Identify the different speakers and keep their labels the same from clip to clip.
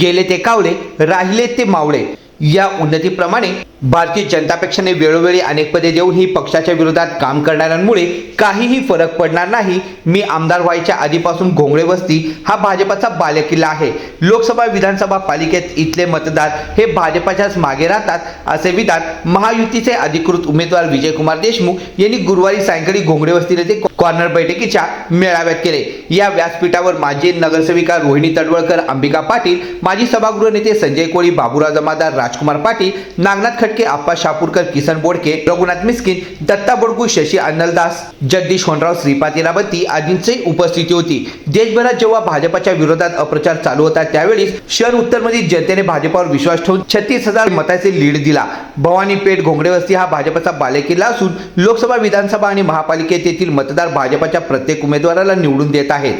Speaker 1: गेले ते कावळे राहिले ते मावळे. या उन्नतीप्रमाणे भारतीय जनता पक्षाने वेळोवेळी अनेक पदे देऊन ही पक्षाच्या विरोधात काम करणाऱ्यांमुळे काहीही फरक पडणार नाही. मी आमदार व्हायच्या आधीपासून घोंगडे वस्ती हा भाजपाचा बालेकिल्ला आहे. लोकसभा विधानसभा पालिकेत इथले मतदार हे भाजपाच्याच मागे राहतात असे विधान महायुतीचे अधिकृत उमेदवार विजयकुमार देशमुख यांनी गुरुवारी सायंकाळी घोंगडे वस्ती येथे कॉर्नर बैठकीच्या मेळाव्यात केले. या व्यासपीठावर माजी नगरसेविका रोहिणी तडवळकर अंबिका पाटील माजी सभागृह नेते संजय कोळी बाबुराव जमादार राजकुमार पाटील नागनाथ खटके आप्पा शापूरकर किसन बोडके रघुनाथ मिस्किन दत्ता बोडगू शशी अन्नलदास जगदीश होनराव श्रीपाद रावती आदींची उपस्थिती होती. देशभरात जेव्हा भाजपाच्या विरोधात अप्रचार चालू होता त्यावेळी शहर उत्तरमधील जनतेने भाजपावर विश्वास ठेवून छत्तीस हजार मताचे लीड दिला. भवानी पेठ घोंगडेवस्ती हा भाजपाचा बालेकिल्ला असून लोकसभा विधानसभा आणि महापालिकेत येथील मतदार भाजपाच्या प्रत्येक उमेदवाराला निवडून देत आहेत.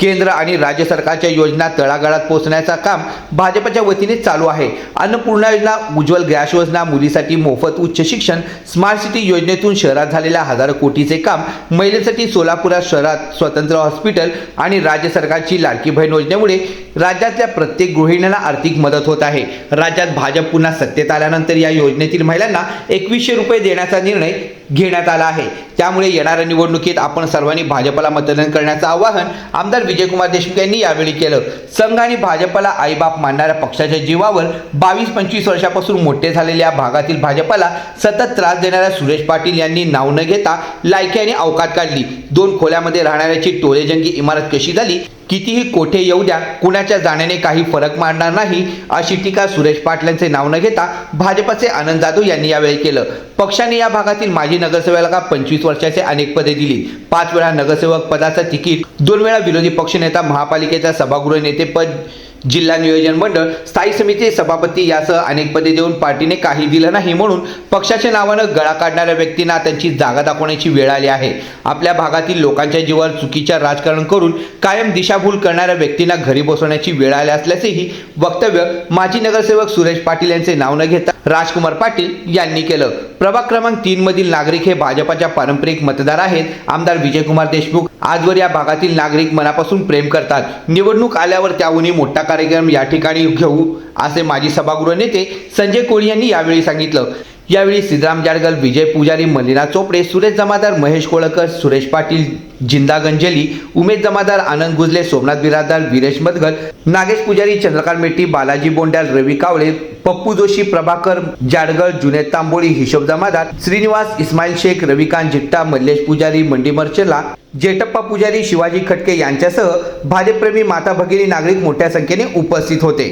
Speaker 1: केंद्र आणि राज्य सरकारच्या योजना तळागाळात पोहोचण्याचा काम भाजपच्या वतीने चालू आहे. अन्नपूर्णा योजना उज्ज्वल गॅस योजना मुलीसाठी मोफत उच्च शिक्षण स्मार्ट सिटी योजनेतून शहरात झालेल्या हजारो कोटीचे काम महिलेसाठी सोलापुरात शहरात स्वतंत्र हॉस्पिटल आणि राज्य सरकारची लाडकी बहीण योजनेमुळे राज्यातल्या प्रत्येक गृहिणीला आर्थिक मदत होत आहे. राज्यात भाजप पुन्हा सत्तेत आल्यानंतर या योजनेतील महिलांना एकवीसशे रुपये देण्याचा निर्णय घेण्यात आला आहे. त्यामुळे येणाऱ्या निवडणुकीत आपण सर्वांनी भाजपला मतदान करण्याचं आवाहन आमदार विजयकुमार देशमुख यांनी यावेळी केलं. संघ आणि भाजपला आईबाप मानणाऱ्या पक्षाच्या जीवावर बावीस पंचवीस वर्षापासून मोठे झालेल्या भागातील भाजपला सतत त्रास देणाऱ्या सुरेश पाटील यांनी नाव न घेता लायक्याने अवकात काढली. दोन खोल्यामध्ये राहणाऱ्याची टोळेजंगी इमारत कशी झाली? कितीही कोठे येऊ द्या कुणाच्या जाण्याने काही फरक मारणार नाही अशी टीका सुरेश पाटलांचे नाव न घेता भाजपचे आनंद जाधव यांनी यावेळी केलं. पक्षाने या भागातील माजी नगरसेवकाला पंचवीस वर्षाचे अनेक पदे दिली? पाच वेळा नगरसेवक पदाचं तिकीट दोन वेळा विरोधी पक्षनेता महापालिकेचा सभागृह नेतेपद जिल्हा नियोजन मंडळ स्थायी समिती सभापती यासह अनेक पदे देऊन पार्टीने काही दिलं नाही म्हणून पक्षाच्या नावानं गळा काढणाऱ्या व्यक्तींना त्यांची जागा दाखवण्याची वेळ आली आहे. आपल्या भागातील लोकांच्या जीवावर चुकीच्या राजकारण करून कायम दिशाभूल करणाऱ्या व्यक्तींना घरी बसवण्याची वेळ आली असल्याचेही वक्तव्य माजी नगरसेवक सुरेश पाटील यांचे नाव न घेता राजकुमार पाटील यांनी केलं. प्रभाग क्रमांक तीन मधील नागरिक हे भाजपाच्या पारंपरिक मतदार आहेत. आमदार विजयकुमार देशमुख आजवर या भागातील नागरिक मनापासून प्रेम करतात. निवडणूक आल्यावर त्याहूनही मोठा कार्यक्रम या ठिकाणी घेऊ असे माजी सभागृह नेते संजय कोळी यांनी यावेळी सांगितलं. यावेळी श्रीराम जाडगल विजय पुजारी मलिना चोपडे सुरेश जमादार महेश कोळकर सुरेश पाटील जिंदा गंजेली उमेश जमादार आनंद गुजले सोमनाथ बिरादार वीरेश मदगल नागेश पुजारी चंद्रकांत मेट्टी बालाजी बोंड्याल रवी कावळे पप्पू जोशी प्रभाकर जाडगळ जुनेद तांबोळी हिशोब जमादार श्रीनिवास इस्माईल शेख रविकांत जिट्टा मल्लेश पुजारी मंडी मर्चेला जेटप्पा पुजारी शिवाजी खटके यांच्यासह भाजपप्रेमी माता भगिनी नागरिक मोठ्या संख्येने उपस्थित होते.